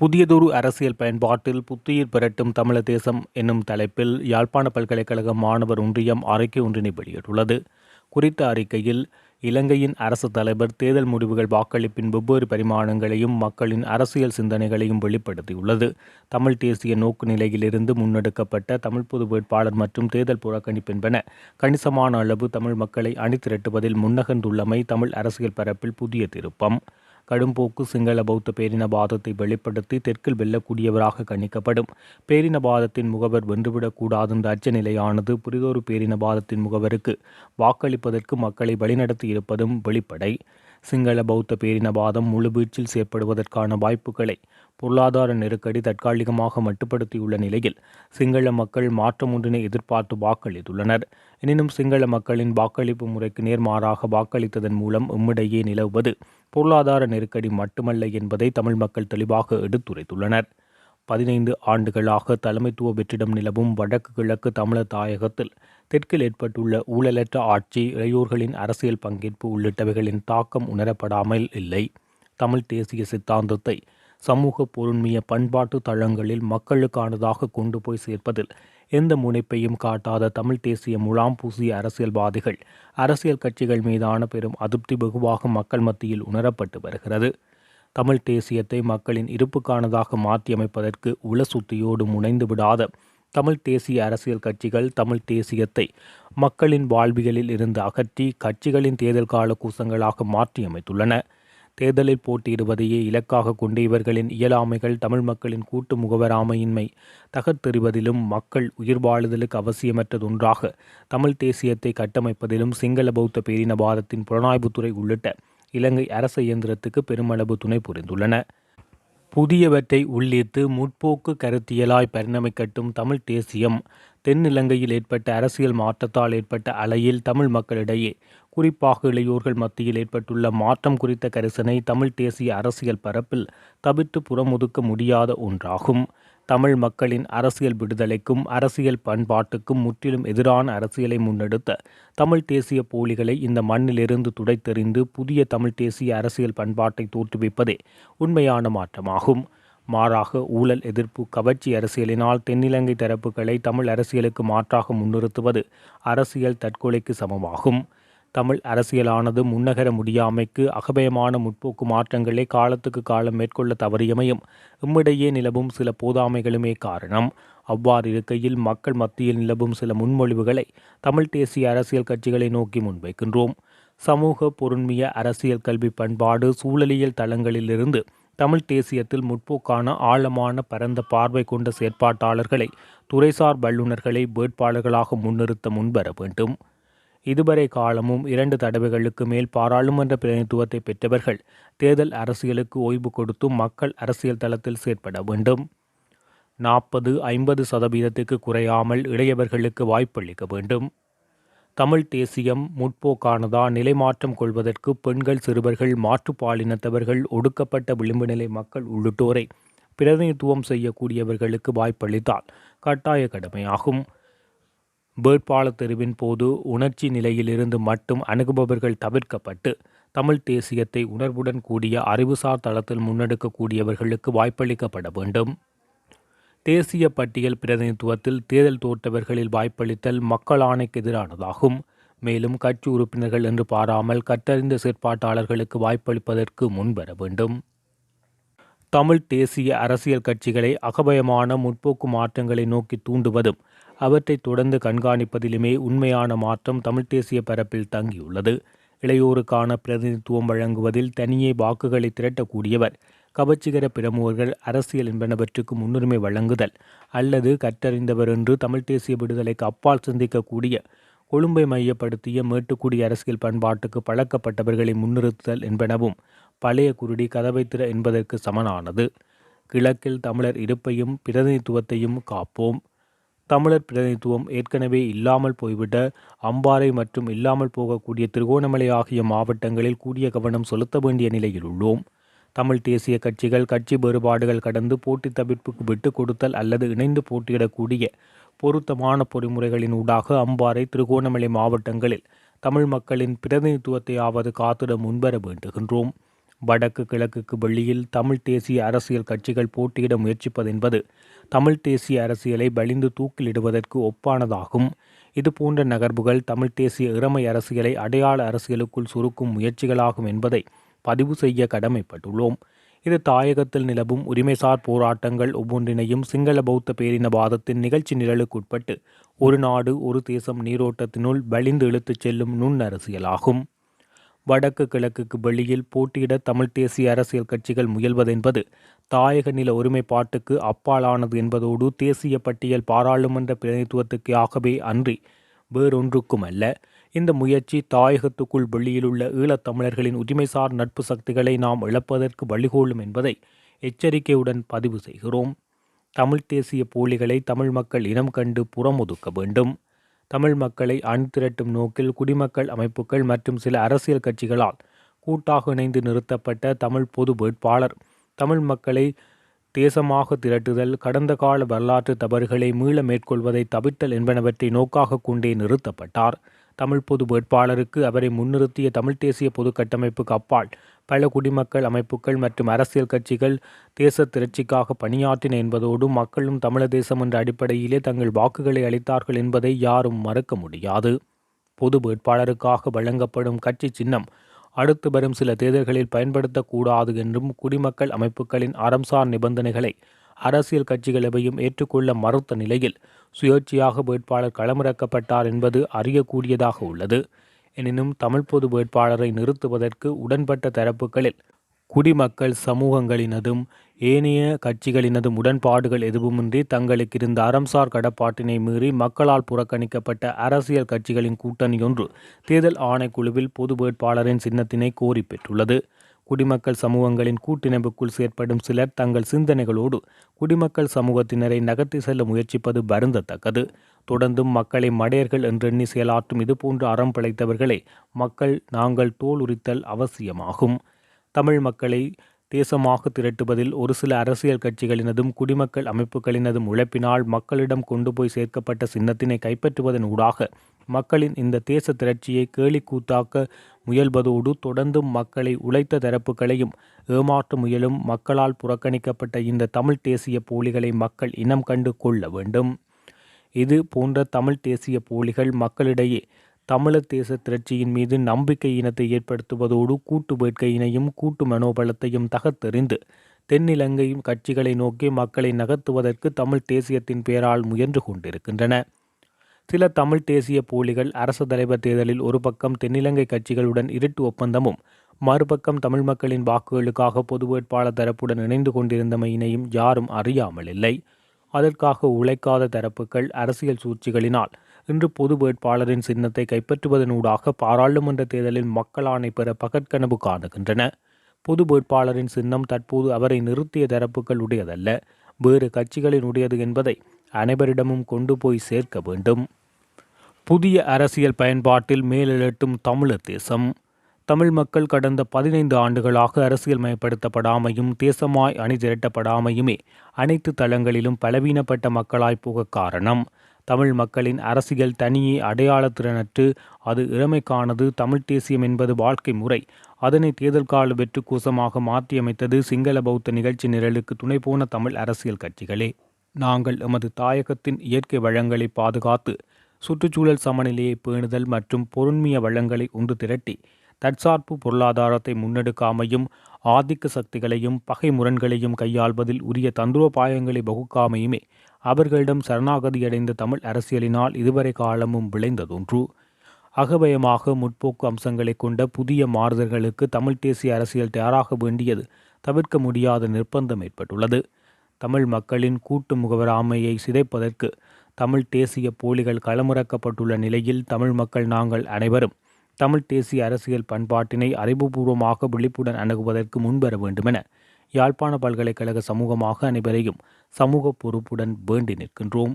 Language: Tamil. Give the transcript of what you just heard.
புதியதொரு அரசியல் பயன்பாட்டில் புத்துயிர் பெறட்டும் தமிழ தேசம் என்னும் தலைப்பில் யாழ்ப்பாண பல்கலைக்கழக மாணவர் ஒன்றியம் அறிக்கை ஒன்றினை வெளியிட்டுள்ளது. குறித்த அறிக்கையில் இலங்கையின் அரசு தலைவர் தேர்தல் முடிவுகள் வாக்களிப்பின் வெவ்வேறு பரிமாணங்களையும் மக்களின் அரசியல் சிந்தனைகளையும் வெளிப்படுத்தியுள்ளது. தமிழ் தேசிய நோக்கு நிலையிலிருந்து முன்னெடுக்கப்பட்ட தமிழ் பொது வேட்பாளர் மற்றும் தேர்தல் புறக்கணிப்பு என்பன கணிசமான அளவு தமிழ் மக்களை அணிதிரட்டுவதில் முன்னகர்ந்துள்ளமை தமிழ் அரசியல் பரப்பில் புதிய திருப்பம். கடும்போக்கு சிங்கள பௌத்த பேரினவாதத்தை வெளிப்படுத்தி தெற்கில் வெல்லக்கூடியவராக கணிக்கப்படும். பேரினவாதத்தின் முகவர் வென்றுவிடக்கூடாது என்ற அச்ச நிலையானது புரிதொரு பேரினவாதத்தின் முகவருக்கு வாக்களிப்பதற்கு மக்களை வழிநடத்தி இருப்பதும் வெளிப்படை. சிங்கள பௌத்த பேரினவாதம் முழுவீச்சில் செயற்படுவதற்கான வாய்ப்புகளை பொருளாதார நெருக்கடி தற்காலிகமாக மட்டுப்படுத்தியுள்ள நிலையில் சிங்கள மக்கள் மாற்றம் ஒன்றினை எதிர்பார்த்து வாக்களித்துள்ளனர். எனினும் சிங்கள மக்களின் வாக்களிப்பு முறைக்கு நேர்மாறாக வாக்களித்ததன் மூலம் எம்மிடையே நிலவுவது பொருளாதார நெருக்கடி மட்டுமல்ல என்பதை தமிழ் மக்கள் தெளிவாக எடுத்துரைத்துள்ளனர். பதினைந்து ஆண்டுகளாக தலைமைத்துவ வெற்றிடம் நிலவும் வடக்கு கிழக்கு தமிழர் தாயகத்தில் தெற்கில் ஏற்பட்டுள்ள ஊழலற்ற ஆட்சி இளையோர்களின் அரசியல் பங்கேற்பு உள்ளிட்டவைகளின் தாக்கம் உணரப்படாமல் இல்லை. தமிழ் தேசிய சித்தாந்தத்தை சமூக பொருண்மைய பண்பாட்டு தளங்களில் மக்களுக்கானதாக கொண்டு போய் சேர்ப்பதில் எந்த முனைப்பையும் காட்டாத தமிழ் தேசிய முலாம் பூசிய அரசியல்வாதிகள் அரசியல் கட்சிகள் மீதான பெரும் அதிருப்தி வெகுவாக மக்கள் மத்தியில் உணரப்பட்டு வருகிறது. தமிழ் தேசியத்தை மக்களின் இருப்புக்கானதாக மாற்றியமைப்பதற்கு உளசுத்தியோடு முனைந்து விடாத தமிழ் தேசிய அரசியல் கட்சிகள் தமிழ் தேசியத்தை மக்களின் வாழ்வியலில் இருந்து அகற்றி கட்சிகளின் தேர்தல் கால கூசங்களாக மாற்றியமைத்துள்ளன. தேர்தலில் போட்டியிடுவதையே இலக்காக கொண்டு இவர்களின் இயலாமைகள் தமிழ் மக்களின் கூட்டு முகவராமையின்மை தகர்த்தெறிவதிலும் மக்கள் உயிர் வாழுதலுக்கு அவசியமற்றதொன்றாக தமிழ் தேசியத்தை கட்டமைப்பதிலும் சிங்கள பௌத்த பேரினவாதத்தின் புலனாய்வுத்துறை உள்ளிட்ட இலங்கை அரச இயந்திரத்துக்கு பெருமளவு துணை புரிந்துள்ளன. புதியவற்றை உள்ளிட்டு முற்போக்கு கருத்தியலாய் பரிணமிக்கட்டும் தமிழ் தேசியம். தென்னிலங்கையில் ஏற்பட்ட அரசியல் மாற்றத்தால் ஏற்பட்ட அலையில் தமிழ் மக்களிடையே குறிப்பாக இளையோர்கள் மத்தியில் ஏற்பட்டுள்ள மாற்றம் குறித்த கரிசனை தமிழ் தேசிய அரசியல் பரப்பில் தவிர்த்து புறமுதுக்க முடியாத ஒன்றாகும். தமிழ் மக்களின் அரசியல் விடுதலைக்கும் அரசியல் பண்பாட்டுக்கும் முற்றிலும் எதிரான அரசியலை முன்னெடுத்த தமிழ் தேசிய போலிகளை இந்த மண்ணிலிருந்து துடைத்தெறிந்து புதிய தமிழ் தேசிய அரசியல் பண்பாட்டை தோற்றுவிப்பதே உண்மையான மாற்றமாகும். மாறாக ஊழல் எதிர்ப்பு கவர்ச்சி அரசியலினால் தென்னிலங்கை தரப்புகளை தமிழ் அரசியலுக்கு மாற்றாக முன்னிறுத்துவது அரசியல் தற்கொலைக்கு சமமாகும். தமிழ் அரசியலானது முன்னகர முடியாமைக்கு அகபயமான முற்போக்கு மாற்றங்களை காலத்துக்கு காலம் மேற்கொள்ள தவறியமையும். இம்மிடையே நிலவும் சில போதாமைகளுமே காரணம். அவ்வாறு இருக்கையில் மக்கள் மத்தியில் நிலவும் சில முன்மொழிவுகளை தமிழ் தேசிய அரசியல் கட்சிகளை நோக்கி முன்வைக்கின்றோம். சமூக பொருண்மைய அரசியல் கல்வி பண்பாடு சூழலியல் தளங்களிலிருந்து தமிழ் தேசியத்தில் முற்போக்கான ஆழமான பரந்த பார்வை கொண்ட செயற்பாட்டாளர்களை துறைசார் வல்லுநர்களை வேட்பாளர்களாக முன்னிறுத்த முன்வர வேண்டும். இதுவரை காலமும் இரண்டு தடவைகளுக்கு மேல் பாராளுமன்ற பிரதிநிதித்துவத்தை பெற்றவர்கள் தேர்தல் அரசியலுக்கு ஓய்வு கொடுத்து மக்கள் அரசியல் தளத்தில் செயற்பட வேண்டும். நாற்பது ஐம்பது சதவீதத்துக்கு குறையாமல் இளையவர்களுக்கு வாய்ப்பளிக்க வேண்டும். தமிழ் தேசியம் முற்போக்கானதா நிலைமாற்றம் கொள்வதற்கு பெண்கள் சிறுவர்கள் மாற்றுப்பாலினத்தவர்கள் ஒடுக்கப்பட்ட விளிம்பு நிலை மக்கள் உள்ளிட்டோரை பிரதிநிதித்துவம் செய்யக்கூடியவர்களுக்கு வாய்ப்பளித்தால் கட்டாய கடமையாகும். வேட்பாளர் தெரிவின் போது உணர்ச்சி நிலையிலிருந்து மட்டும் அணுகுபவர்கள் தவிர்க்கப்பட்டு தமிழ் தேசியத்தை உணர்வுடன் கூடிய அறிவுசார் தளத்தில் முன்னெடுக்கக்கூடியவர்களுக்கு வாய்ப்பளிக்கப்பட வேண்டும். தேசிய பட்டியல் பிரதிநிதித்துவத்தில் தேர்தல் தோற்றவர்களில் வாய்ப்பளித்தல் மக்கள் ஆணைக்கு எதிரானதாகும். மேலும் கட்சி உறுப்பினர்கள் என்று பாராமல் கற்றறிந்த செயற்பாட்டாளர்களுக்கு வாய்ப்பளிப்பதற்கு முன்வர வேண்டும். தமிழ் தேசிய அரசியல் கட்சிகளை அகபயமான முற்போக்கு மாற்றங்களை நோக்கி தூண்டுவதும் அவற்றை தொடர்ந்து கண்காணிப்பதிலுமே உண்மையான மாற்றம் தமிழ் தேசிய பரப்பில் தங்கியுள்ளது. இளையோருக்கான பிரதிநிதித்துவம் வழங்குவதில் தனியே வாக்குகளை திரட்டக்கூடியவர் கவர்ச்சிகர பிரமுகர்கள் அரசியல் என்பனவற்றுக்கு முன்னுரிமை வழங்குதல் அல்லது கற்றறிந்தவர் என்று தமிழ் தேசிய விடுதலைக்கு அப்பால் சிந்திக்கக்கூடிய கொழும்பை மையப்படுத்திய மேட்டுக்குடி அரசியல் பண்பாட்டுக்கு பழக்கப்பட்டவர்களை முன்னிறுத்துதல் என்பனவும் பழைய குருடி கதவை திற என்பதற்கு சமனானது. கிழக்கில் தமிழர் இருப்பையும் பிரதிநிதித்துவத்தையும் காப்போம். தமிழர் பிரதிநிதித்துவம் ஏற்கனவே இல்லாமல் போய்விட அம்பாறை மற்றும் இல்லாமல் போகக்கூடிய திருகோணமலை ஆகிய மாவட்டங்களில் கூடிய கவனம் செலுத்த வேண்டிய நிலையில் உள்ளோம். தமிழ் தேசிய கட்சிகள் கட்சி வேறுபாடுகள் கடந்து போட்டி தவிர்ப்புக்கு விட்டு கொடுத்தல் அல்லது இணைந்து போட்டியிடக்கூடிய பொருத்தமான பொறிமுறைகளின் ஊடாக அம்பாறை திருகோணமலை மாவட்டங்களில் தமிழ் மக்களின் பிரதிநிதித்துவத்தையாவது காத்திட முன்வர வேண்டுகின்றோம். வடக்கு கிழக்குக்கு வெளியில் தமிழ் தேசிய அரசியல் கட்சிகள் போட்டியிட முயற்சிப்பதென்பது தமிழ் தேசிய அரசியலை பலிந்து தூக்கிலிடுவதற்கு ஒப்பானதாகும். இதுபோன்ற நகர்வுகள் தமிழ் தேசிய இறமை அரசியலை அடையாள அரசியலுக்குள் சுருக்கும் முயற்சிகளாகும் என்பதை பதிவு செய்ய கடமைப்பட்டுள்ளோம். இது தாயகத்தில் நிலவும் உரிமைசார் போராட்டங்கள் ஒவ்வொன்றினையும் சிங்கள பௌத்த பேரினவாதத்தின் நிகழ்ச்சி நிரலுக்குட்பட்டு ஒரு நாடு ஒரு தேசம் நீரோட்டத்தினுள் வலிந்து இழுத்துச் செல்லும் நுண்ணரசியலாகும். வடக்கு கிழக்குக்கு வெளியில் போட்டியிட தமிழ் தேசிய அரசியல் கட்சிகள் முயல்வதென்பது தாயக நில ஒருமைப்பாட்டுக்கு அப்பாலானது என்பதோடு தேசிய பட்டியல் பாராளுமன்ற பிரதிநிதித்துவத்துக்காகவே அன்றி வேறொன்றுக்கும் அல்ல இந்த முயற்சி தாயகத்துக்குள் வெளியிலுள்ள ஈழத்தமிழர்களின் உரிமைசார் நட்பு சக்திகளை நாம் இழப்பதற்கு வழிகோலும் என்பதை எச்சரிக்கையுடன் பதிவு செய்கிறோம். தமிழ் தேசிய போலிகளை தமிழ் மக்கள் இனம் கண்டு புறமொதுக்க வேண்டும். தமிழ் மக்களை அணிதிரட்டும் நோக்கில் குடிமக்கள் அமைப்புகள் மற்றும் சில அரசியல் கட்சிகளால் கூட்டாக இணைந்து நிறுத்தப்பட்ட தமிழ் பொது வேட்பாளர். தமிழ் மக்களை தேசமாக திரட்டுதல் கடந்த கால வரலாற்று தவறுகளை மீள மேற்கொள்வதை தவிர்த்தல் என்பனவற்றை நோக்காக கொண்டே நிறுத்தப்பட்டார். தமிழ் பொது வேட்பாளருக்கு அவரை முன்னிறுத்திய தமிழ் தேசிய பொது கட்டமைப்புக்கு அப்பால் பல குடிமக்கள் அமைப்புகள் மற்றும் அரசியல் கட்சிகள் தேச திரட்சிக்காக பணியாற்றின என்பதோடு மக்களும் தமிழர் தேசம் என்ற அடிப்படையிலே தங்கள் வாக்குகளை அளித்தார்கள் என்பதை யாரும் மறுக்க முடியாது. பொது வேட்பாளருக்காக வழங்கப்படும் கட்சி சின்னம் அடுத்து வரும் சில தேர்தல்களில் பயன்படுத்தக்கூடாது என்றும் குடிமக்கள் அமைப்புகளின் அறம்சார் நிபந்தனைகளை அரசியல் கட்சிகள் எவையும் ஏற்றுக்கொள்ள மறுத்த நிலையில் சுயேட்சையாக வேட்பாளர் களமிறக்கப்பட்டார் என்பது அறியக்கூடியதாக உள்ளது. எனினும் தமிழ் பொது வேட்பாளரை நிறுத்துவதற்கு உடன்பட்ட தரப்புகளில் குடிமக்கள் சமூகங்களினதும் ஏனைய கட்சிகளினதும் உடன்பாடுகள் எதுவுமின்றி தங்களுக்கு இருந்த அறம்சார் கடப்பாட்டினை மீறி மக்களால் புறக்கணிக்கப்பட்ட அரசியல் கட்சிகளின் கூட்டணியொன்று தேர்தல் ஆணைக்குழுவில் பொது வேட்பாளரின் சின்னத்தினை கோரி பெற்றுள்ளது. குடிமக்கள் சமூகங்களின் கூட்டிணைப்புக்குள் செயற்படும் சிலர் தங்கள் சிந்தனைகளோடு குடிமக்கள் சமூகத்தினரை நகர்த்தி செல்ல முயற்சிப்பது வருந்தத்தக்கது. தொடர்ந்தும் மக்களை மடையர்கள் என்றெண்ணி செயலாற்றும் இதுபோன்ற அறம் பிழைத்தவர்களை மக்கள் நாங்கள் தோல் உரித்தல் அவசியமாகும். தமிழ் மக்களை தேசமாக திரட்டுவதில் ஒரு சில அரசியல் கட்சிகளினதும் குடிமக்கள் அமைப்புகளினதும் உழைப்பினால் மக்களிடம் கொண்டு போய் சேர்க்கப்பட்ட சின்னத்தினை கைப்பற்றுவதன் ஊடாக மக்களின் இந்த தேச திரட்சியை கேலிக்கூத்தாக்க முயல்வதோடு தொடர்ந்தும் மக்களை உழைத்த தரப்புகளையும் ஏமாற்ற முயலும் மக்களால் புறக்கணிக்கப்பட்ட இந்த தமிழ் தேசிய போலிகளை மக்கள் இனம் கண்டு கொள்ள வேண்டும். இது போன்ற தமிழ் தேசிய போலிகள் மக்களிடையே தமிழர் தேச திரட்சியின் மீது நம்பிக்கை இனத்தை ஏற்படுத்துவதோடு கூட்டு வேட்கையினையும் கூட்டு மனோபலத்தையும் தகர்த்தெறிந்து தென்னிலங்கையும் கட்சிகளை நோக்கி மக்களை நகர்த்துவதற்கு தமிழ் தேசியத்தின் பெயரால் முயன்று கொண்டிருக்கின்றன. சில தமிழ் தேசிய போலிகள் அரசு தலைவர் தேர்தலில் ஒரு பக்கம் தென்னிலங்கை கட்சிகளுடன் இருட்டு ஒப்பந்தமும் மறுபக்கம் தமிழ் மக்களின் வாக்குகளுக்காக பொது வேட்பாளர் தரப்புடன் இணைந்து கொண்டிருந்தமையினையும் யாரும் அறியாமல் இல்லை. அதற்காக உழைக்காத தரப்புகள் அரசியல் சூழ்ச்சிகளினால் இன்று பொது வேட்பாளரின் சின்னத்தை கைப்பற்றுவதனூடாக பாராளுமன்ற தேர்தலில் மக்களாணை பெற பகற்கனவு காணுகின்றன. பொது வேட்பாளரின் சின்னம் தற்போது அவரை நிறுத்திய தரப்புகள் உடையதல்ல வேறு கட்சிகளின் உடையது என்பதை அனைவரிடமும் கொண்டு போய் சேர்க்க வேண்டும். புதிய அரசியல் பயன்பாட்டில் மேலெழட்டும் தமிழர் தேசம். தமிழ் மக்கள் கடந்த பதினைந்து ஆண்டுகளாக அரசியல் மயப்படுத்தப்படாமையும் தேசமாய் அணிதிரட்டப்படாமையுமே அனைத்து தளங்களிலும் பலவீனப்பட்ட மக்களாய் போக காரணம். தமிழ் மக்களின் அரசியல் தனியே அடையாளத்திறனற்று அது இறமைக்கானது தமிழ் தேசியம் என்பது வாழ்க்கை முறை. அதனை தேர்தல் கால வெற்று கூசமாக மாற்றியமைத்தது சிங்கள பௌத்த நிகழ்ச்சி நிரலுக்கு துணை போன தமிழ் அரசியல் கட்சிகளே. நாங்கள் எமது தாயகத்தின் இயற்கை வளங்களை பாதுகாத்து சுற்றுச்சூழல் சமநிலையை பேணுதல் மற்றும் பொருண்மைய வளங்களை ஒன்று திரட்டி தற்சார்பு பொருளாதாரத்தை முன்னெடுக்காமையும் ஆதிக்க சக்திகளையும் பகை முரண்களையும் கையாள்வதில் உரிய தந்திரோபாயங்களை வகுக்காமையுமே அவர்களிடம் சரணாகதியடைந்த தமிழ் அரசியலினால் இதுவரை காலமும் விளைந்ததொன்று. அகபயமாக முற்போக்கு அம்சங்களை கொண்ட புதிய மாறுதல்களுக்கு தமிழ் தேசிய அரசியல் தயாராக வேண்டியது தவிர்க்க முடியாத நிர்பந்தம் ஏற்பட்டுள்ளது. தமிழ் மக்களின் கூட்டு முகவராமையை சிதைப்பதற்கு தமிழ் தேசிய போலிகள் களமிறக்கப்பட்டுள்ள நிலையில் தமிழ் மக்கள் நாங்கள் அனைவரும் தமிழ் தேசிய அரசியல் பண்பாட்டினை அறிவுபூர்வமாக விழிப்புடன் அணுகுவதற்கு முன்வர வேண்டுமென யாழ்ப்பாண பல்கலைக்கழக சமூகமாக அனைவரையும் சமூக பொறுப்புடன் வேண்டி நிற்கின்றோம்.